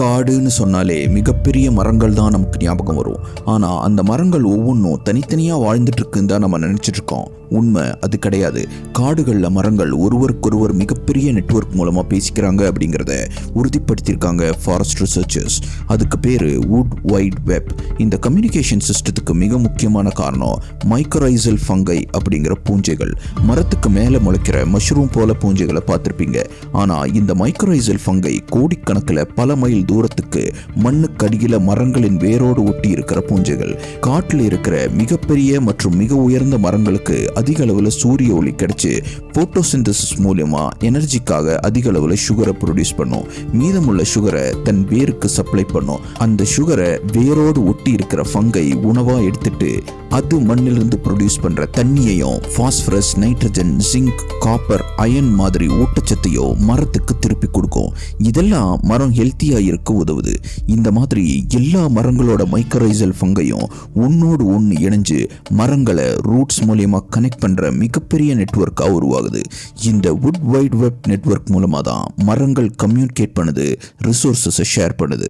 காடுன்னு சொன்னாலே மிகப்பெரிய மரங்கள் தான் நமக்கு ஞாபகம் வரும். ஆனால் அந்த மரங்கள் ஒவ்வொன்றும் தனித்தனியாக வாழ்ந்துட்டுருக்குன்னு தான் நம்ம நினச்சிட்டு இருக்கோம் உண்மை அது கிடையாது. காடுகளில் மரங்கள் ஒருவருக்கொருவர் மிகப்பெரிய நெட்வொர்க் மூலமாக பேசிக்கிறாங்க அப்படிங்கிறத உறுதிப்படுத்தியிருக்காங்க ஃபாரஸ்ட் ரிசர்ச்சர்ஸ் அதுக்கு பேர் வுட் வைட் வெப் இந்த கம்யூனிகேஷன் சிஸ்டத்துக்கு மிக முக்கியமான காரணம் மைக்ரோரைசல் ஃபங்கை அப்படிங்கிற பூஞ்சைகள். மரத்துக்கு மேலே முளைக்கிற மஷ்ரூம் போல பூஞ்சைகளை பார்த்துருப்பீங்க. ஆனால் இந்த மைக்ரோரைசல் ஃபங்கை கோடிக்கணக்கில் பல மைல் தூரத்துக்கு மண்ணுக்கடியில மரங்களின் வேரோடு ஒட்டி இருக்கிற பூஞ்சைகள். காட்டில் இருக்கிற மிகப்பெரிய மற்றும் மிக உயர்ந்த மரங்களுக்கு அதிக அளவில் சூரிய ஒளி கிடைச்சு போட்டோசிந்தசிஸ் மூலயமா எனர்ஜிக்காக அதிக அளவில் சுகரை ப்ரொடியூஸ் பண்ணும். மீதமுள்ள சுகரை தன் வேருக்கு சப்ளை பண்ணும். அந்த சுகரை வேரோடு ஒட்டி இருக்கிற ஃபங்கை உணவாக எடுத்துட்டு அது மண்ணிலிருந்து ப்ரொடியூஸ் பண்ணுற தண்ணியையும் phosphorus nitrogen zinc copper iron மாதிரி ஊட்டச்சத்தையோ மரத்துக்கு திருப்பி கொடுக்கும். இதெல்லாம் மரம் ஹெல்த்தியாக இருக்க உதவுது. இந்த மாதிரி எல்லா மரங்களோட மைக்கரைசல் ஃபங்கையும் ஒன்னோடு ஒன்று இணைஞ்சு மரங்களை ரூட்ஸ் மூலியமாக கனெக்ட் பண்ணுற மிகப்பெரிய நெட்ஒர்க்காக உருவாகுது. இந்த வுட் வைட் வெப் நெட்வொர்க் மூலமாக தான் மரங்கள் கம்யூனிகேட் பண்ணுது ரிசோர்ஸஸை ஷேர் பண்ணுது.